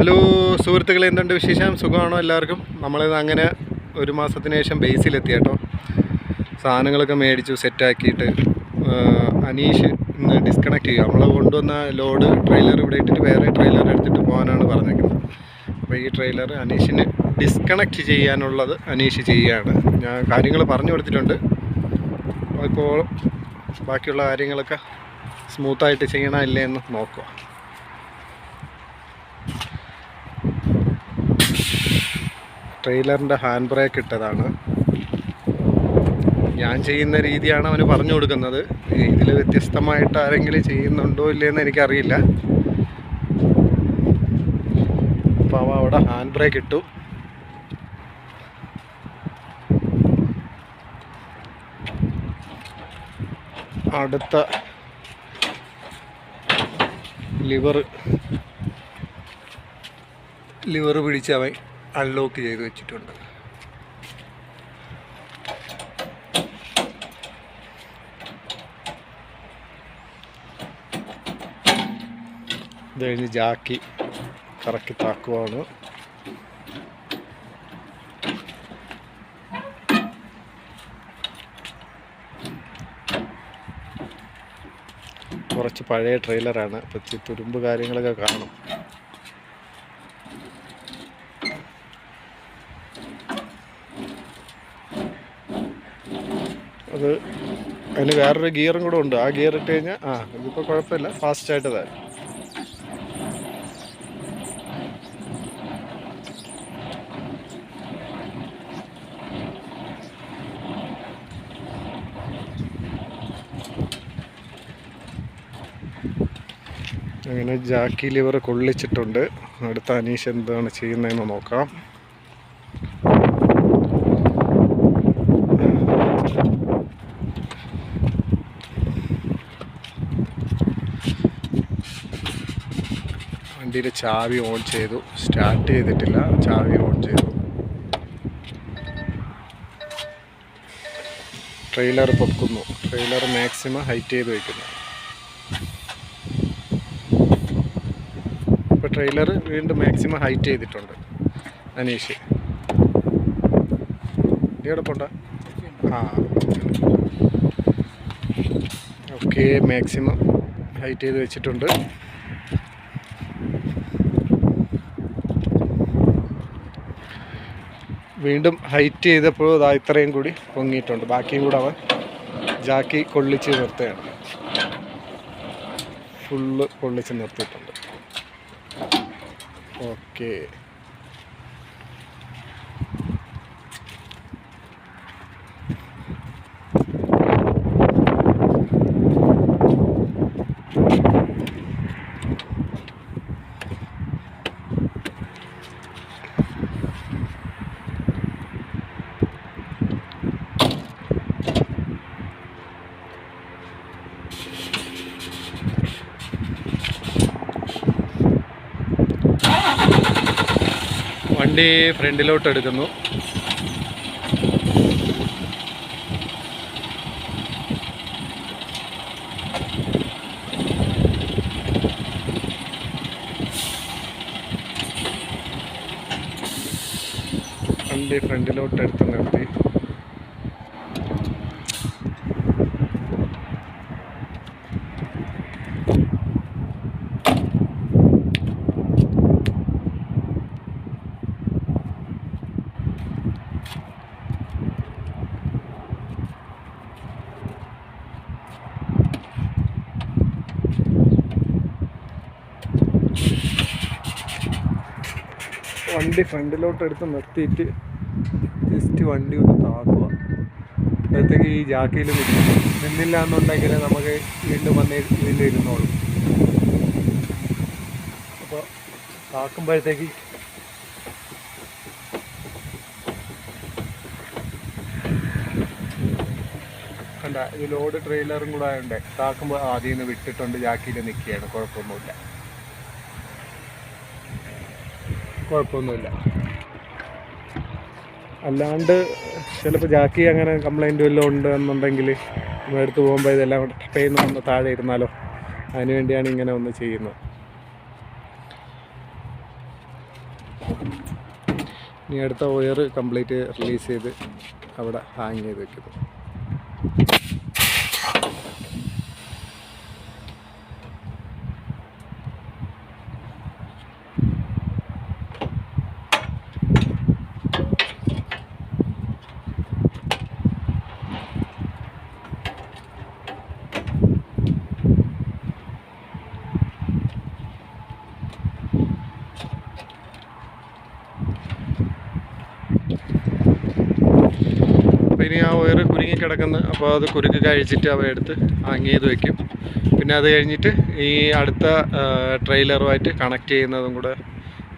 Hello സുഹൃത്തുക്കളെ എന്തുണ്ട് വിശേഷം? സുഖമാണോ എല്ലാവർക്കും? നമ്മളിത് അങ്ങനെ ഒരു മാസത്തിന് ശേഷം ബേസിലെത്തി കേട്ടോ. സാധനങ്ങളൊക്കെ മേടിച്ചു സെറ്റാക്കിയിട്ട് അനീഷ് ഇന്ന് ഡിസ്കണക്ട് ചെയ്യുക. നമ്മൾ കൊണ്ടുവന്ന ലോഡ് ട്രെയിലർ ഇവിടെ ഇട്ടിട്ട് വേറെ ട്രെയിലർ എടുത്തിട്ട് പോകാനാണ് പറഞ്ഞേക്കുന്നത്. അപ്പോൾ ഈ ട്രെയിലർ അനീഷിന് ഡിസ്കണക്ട് ചെയ്യാനുള്ളത് അനീഷ് ചെയ്യുകയാണ്. ഞാൻ കാര്യങ്ങൾ പറഞ്ഞു കൊടുത്തിട്ടുണ്ട്. ഇപ്പോൾ ബാക്കിയുള്ള കാര്യങ്ങളൊക്കെ സ്മൂത്തായിട്ട് ചെയ്യണമില്ലേ എന്ന് നോക്കുക. ട്രെയിലറിന്റെ ഹാൻഡ് ബ്രേക്ക് ഇട്ടതാണ്. ഞാൻ ചെയ്യുന്ന രീതിയാണ് അവന് പറഞ്ഞു കൊടുക്കുന്നത്. ഇതിൽ വ്യത്യസ്തമായിട്ട് ആരെങ്കിലും ചെയ്യുന്നുണ്ടോ ഇല്ലയെന്ന് എനിക്കറിയില്ല. അപ്പോൾ അവ അവിടെ ഹാൻഡ് ബ്രേക്ക് ഇട്ടു. അടുത്ത ലിവർ ലിവർ പിടിച്ച് അവൻ അൺലോക്ക് ചെയ്ത് വെച്ചിട്ടുണ്ട്. ഇത് കഴിഞ്ഞ് ജാക്കി കറക്കി താക്കുവാണ്. കുറച്ച് പഴയ ട്രെയിലറാണ് ഇച്ചിരി തുരുമ്പ് കാര്യങ്ങളൊക്കെ കാണും. അത് അതിന് വേറൊരു ഗിയറും കൂടെ ഉണ്ട്. ആ ഗിയർ ഇട്ട് കഴിഞ്ഞാൽ ആ ഇതിപ്പോൾ കുഴപ്പമില്ല. ഫാസ്റ്റായിട്ട് തരും. അങ്ങനെ ജാക്കി ലിവർ കൊള്ളിച്ചിട്ടുണ്ട്. അടുത്ത അനീഷ് എന്താണ് ചെയ്യുന്നതെന്ന് നോക്കാം. വണ്ടിയുടെ ചാവി ഓൺ ചെയ്തു. സ്റ്റാർട്ട് ചെയ്തിട്ടില്ല. ചാവി ഓൺ ചെയ്തു. ട്രെയിലർ പൊക്കുന്നു. ട്രെയിലർ മാക്സിമം ഹൈറ്റ് ചെയ്ത് വയ്ക്കുന്നു ഇപ്പോൾ ട്രെയിലർ വീണ്ടും മാക്സിമം ഹൈറ്റ് ചെയ്തിട്ടുണ്ട്. അനീഷ്. പോണ്ട? ആ. ഓക്കെ മാക്സിമം ഹൈറ്റ് ചെയ്ത് വെച്ചിട്ടുണ്ട്. വീണ്ടും ഹൈറ്റ് ചെയ്തപ്പോൾ അതാ ഇത്രയും കൂടി പൊങ്ങിയിട്ടുണ്ട്. ബാക്കിയും കൂടെ അവൻ ജാക്കി കൊള്ളിച്ച് നിർത്തുകയാണ്. ഫുള്ള് കൊള്ളിച്ച് നിർത്തിയിട്ടുണ്ട്. ഓക്കെ വണ്ടി ഫ്രണ്ടിലോട്ട് എടുക്കുന്നു വണ്ടി ഫ്രണ്ടിലോട്ട് എടുത്ത് നിർത്തി വണ്ടി ഫ്രണ്ടിലോട്ട് എടുത്ത് നിർത്തിയിട്ട് ജസ്റ്റ് വണ്ടി ഒന്ന് താക്കുക അപ്പോഴത്തേക്ക് ഈ ജാക്കിയിൽ നിന്നില്ല എന്നുണ്ടെങ്കിൽ നമുക്ക് വീണ്ടും വന്ന് വീണ്ടും ഇരുന്നോളും. അപ്പോൾ താക്കുമ്പോഴത്തേക്ക് കണ്ട ഈ ലോഡ് ട്രെയിലറും കൂടെ ആയതുകൊണ്ട് താക്കുമ്പോൾ ആദ്യം നിന്ന് വിട്ടിട്ടുണ്ട് ജാക്കിയിൽ നിൽക്കുകയാണ് കുഴപ്പമൊന്നുമില്ല. കുഴപ്പമൊന്നുമില്ല. അല്ലാണ്ട് ചിലപ്പോൾ ജാക്കി അങ്ങനെ കംപ്ലൈന്റ് വല്ലതും ഉണ്ട് എന്നുണ്ടെങ്കിൽ നമ്മൾ എടുത്ത് പോകുമ്പോൾ ഇതെല്ലാം ടപ്പയിൽ നിന്ന് ഒന്ന് താഴെ ഇരുന്നാലോ? അതിന് വേണ്ടിയാണ് ഇങ്ങനെ ഒന്ന് ചെയ്യുന്നത്. ഇനി അടുത്ത വയർ കംപ്ലീറ്റ് റിലീസ് ചെയ്ത് അവിടെ ഹാങ് ചെയ്ത് വെക്കുന്നു. ഇനി ആ വയർ കുരുങ്ങി കിടക്കുന്ന അപ്പോൾ അത് കുരുക്ക് കഴിച്ചിട്ട് അവ എടുത്ത് ഹാങ് ചെയ്ത് വെക്കും. പിന്നെ അത് കഴിഞ്ഞിട്ട് ഈ അടുത്ത ട്രെയിലറുമായിട്ട് കണക്ട് ചെയ്യുന്നതും കൂടെ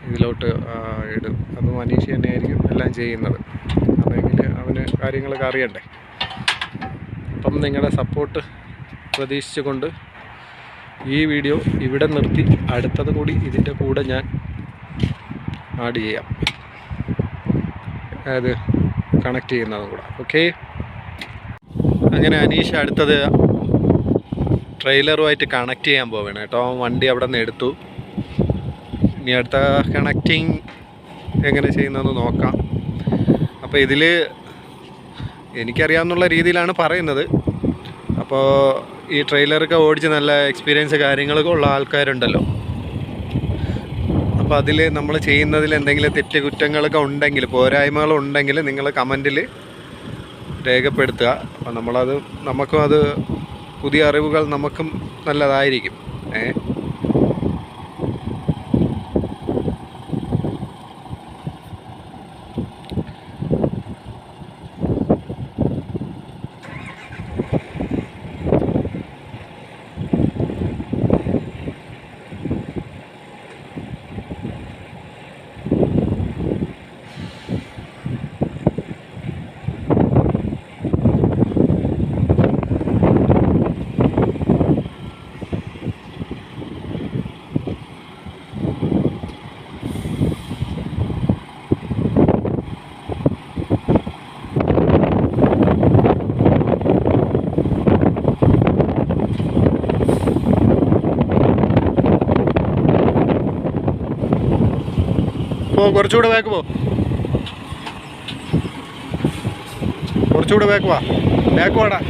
ഇതിലോട്ട് ഇടും. അത് മനീഷ് തന്നെയായിരിക്കും എല്ലാം ചെയ്യുന്നത്. അല്ലെങ്കിൽ അവന് കാര്യങ്ങളൊക്കെ അറിയണ്ടേ? അപ്പം നിങ്ങളുടെ സപ്പോർട്ട് പ്രതീക്ഷിച്ചുകൊണ്ട് ഈ വീഡിയോ ഇവിടെ നിർത്തി. അടുത്തത് കൂടി ഇതിന്റെ കൂടെ ഞാൻ ആഡ് ചെയ്യാം. അത് കണക്ട് ചെയ്യുന്നതും കൂടെ. ഓക്കെ അങ്ങനെ അനീഷ് അടുത്തത് ട്രെയിലറുമായിട്ട് കണക്ട് ചെയ്യാൻ പോവുകയാണ് കേട്ടോ. വണ്ടി അവിടെ നിന്ന് എടുത്തു. ഇനി അടുത്ത കണക്റ്റിംഗ് എങ്ങനെ ചെയ്യുന്നതെന്ന് നോക്കാം. അപ്പോൾ ഇതിൽ എനിക്കറിയാവുന്നുള്ള രീതിയിലാണ് പറയുന്നത്. അപ്പോൾ ഈ ട്രെയിലറൊക്കെ ഓടിച്ച് നല്ല എക്സ്പീരിയൻസ് കാര്യങ്ങളൊക്കെ ഉള്ള ആൾക്കാരുണ്ടല്ലോ. അപ്പോൾ അതിൽ നമ്മൾ ചെയ്യുന്നതിൽ എന്തെങ്കിലും തെറ്റ് കുറ്റങ്ങളൊക്കെ ഉണ്ടെങ്കിൽ പോരായ്മകൾ ഉണ്ടെങ്കിൽ നിങ്ങൾ കമന്റിൽ രേഖപ്പെടുത്തുക. അപ്പോൾ നമ്മളത് നമുക്കും അത് പുതിയ അറിവുകൾ നമുക്കും നല്ലതായിരിക്കും. ഏ? പോ കുറച്ചുകൂടെ ബാക്ക് പോ. കുറച്ചുകൂടെ ബാക്ക് വാ. ബാക്ക് വാടാ.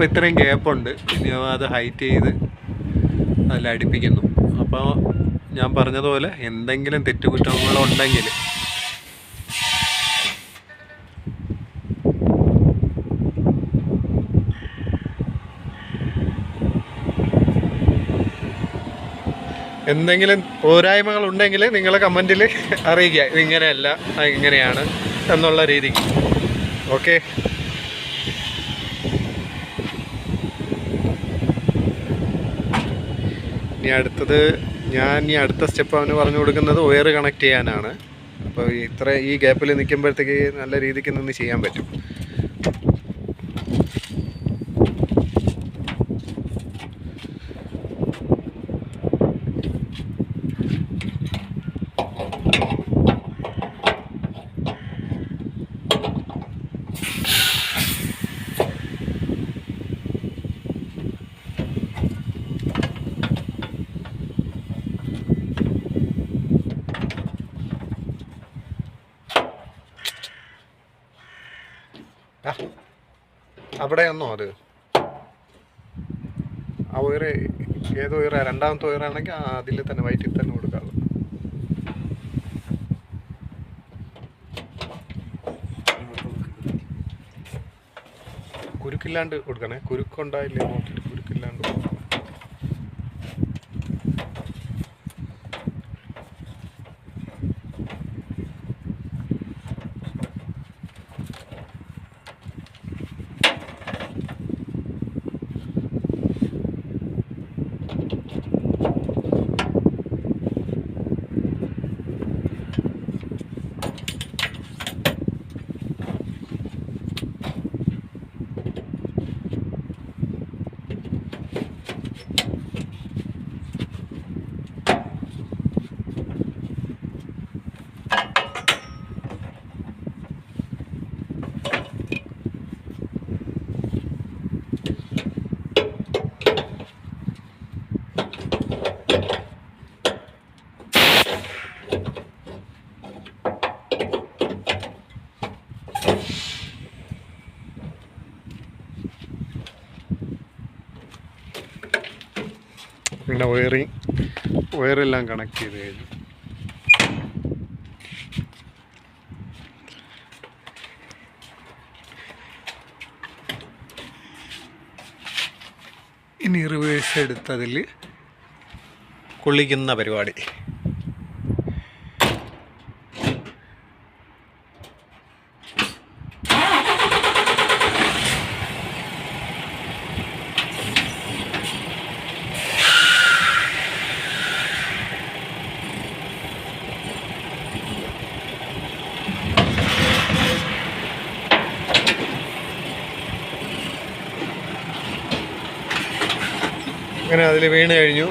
അപ്പോൾ ഇത്രയും ഗ്യാപ്പുണ്ട് ഇനി അത് ഹൈറ്റ് ചെയ്ത് അതിൽ അടിപ്പിക്കുന്നു. അപ്പോൾ ഞാൻ പറഞ്ഞതുപോലെ എന്തെങ്കിലും തെറ്റുകുറ്റങ്ങളുണ്ടെങ്കിൽ എന്തെങ്കിലും പോരായ്മകൾ ഉണ്ടെങ്കിൽ നിങ്ങൾ കമന്റിൽ അറിയിക്കുക. ഇങ്ങനെയല്ല ഇങ്ങനെയാണ് എന്നുള്ള രീതിക്ക്. ഓക്കെ ഇനി അടുത്തത് ഞാൻ ഇനി അടുത്ത സ്റ്റെപ്പ് അവന് പറഞ്ഞു കൊടുക്കുന്നത് വയർ കണക്ട് ചെയ്യാനാണ്. അപ്പോൾ ഇത്ര ഈ ഗ്യാപ്പിൽ നിൽക്കുമ്പോഴത്തേക്ക് നല്ല രീതിക്ക് നിന്ന് ചെയ്യാൻ പറ്റും. അവിടെയാണോ അത്? ആ ഉയർ ഏത് ഉയർ രണ്ടാമത്തെ ഉയരാണെങ്കിൽ അതിൽ തന്നെ വയറ്റിൽ തന്നെ കൊടുക്കാതെ കുരുക്കില്ലാണ്ട് കൊടുക്കണേ. കുരുക്കുണ്ടായില്ലേ നോക്കിയിട്ട് കുരുക്കില്ലാണ്ട് കൊടുക്കണം പിന്നെ വയറിങ് വയറെല്ലാം കണക്ട് ചെയ്ത് കഴിഞ്ഞു. ഇനി റിവേഴ്സ് എടുത്തതിൽ കൊള്ളിക്കുന്ന പരിപാടി. അങ്ങനെ അതിൽ വീണ് കഴിഞ്ഞു.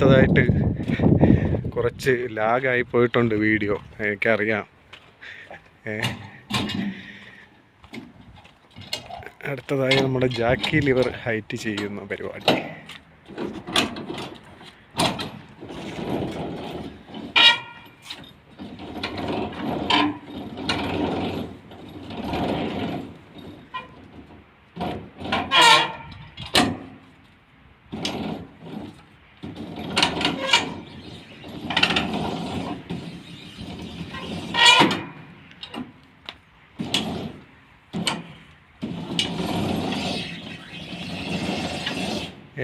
അടുത്തതായിട്ട് കുറച്ച് ലാഗായി പോയിട്ടുണ്ട് വീഡിയോ എനിക്കറിയാം. അടുത്തതായി നമ്മുടെ ജാക്കി ലിവർ ഹൈറ്റ് ചെയ്യുന്ന പരിപാടി.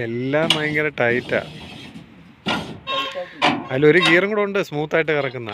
എല്ലാം ഭയങ്കര ടൈറ്റാ അതിലൊരു ഗിയറും കൂടെ ഉണ്ട് സ്മൂത്തായിട്ട് കറക്കുന്ന.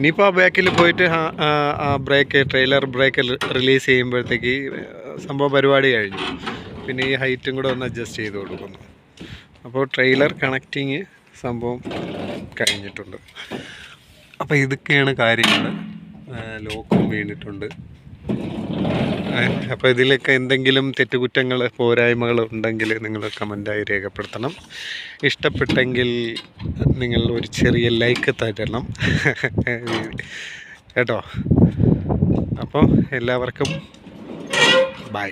ഇനിയിപ്പോൾ ആ ബാക്കിൽ പോയിട്ട് ആ- ബ്രേക്ക് ട്രെയിലർ ബ്രേക്ക് റിലീസ് ചെയ്യുമ്പോഴത്തേക്ക് സംഭവം പരിപാടി കഴിഞ്ഞു. പിന്നെ ഈ ഹൈറ്റും കൂടെ ഒന്ന് അഡ്ജസ്റ്റ് ചെയ്ത് കൊടുക്കുന്നു. അപ്പോൾ ട്രെയിലർ കണക്റ്റിങ് സംഭവം കഴിഞ്ഞിട്ടുണ്ട്. അപ്പോൾ ഇതൊക്കെയാണ് കാര്യങ്ങൾ ലോക്കും വീണിട്ടുണ്ട്. അപ്പോൾ ഇതിലൊക്കെ എന്തെങ്കിലും തെറ്റുകുറ്റങ്ങൾ പോരായ്മകൾ ഉണ്ടെങ്കിൽ നിങ്ങൾ കമന്റായി രേഖപ്പെടുത്തണം. ഇഷ്ടപ്പെട്ടെങ്കിൽ നിങ്ങൾ ഒരു ചെറിയ ലൈക്ക് തരണം. കേട്ടോ? അപ്പോൾ എല്ലാവർക്കും ബൈ.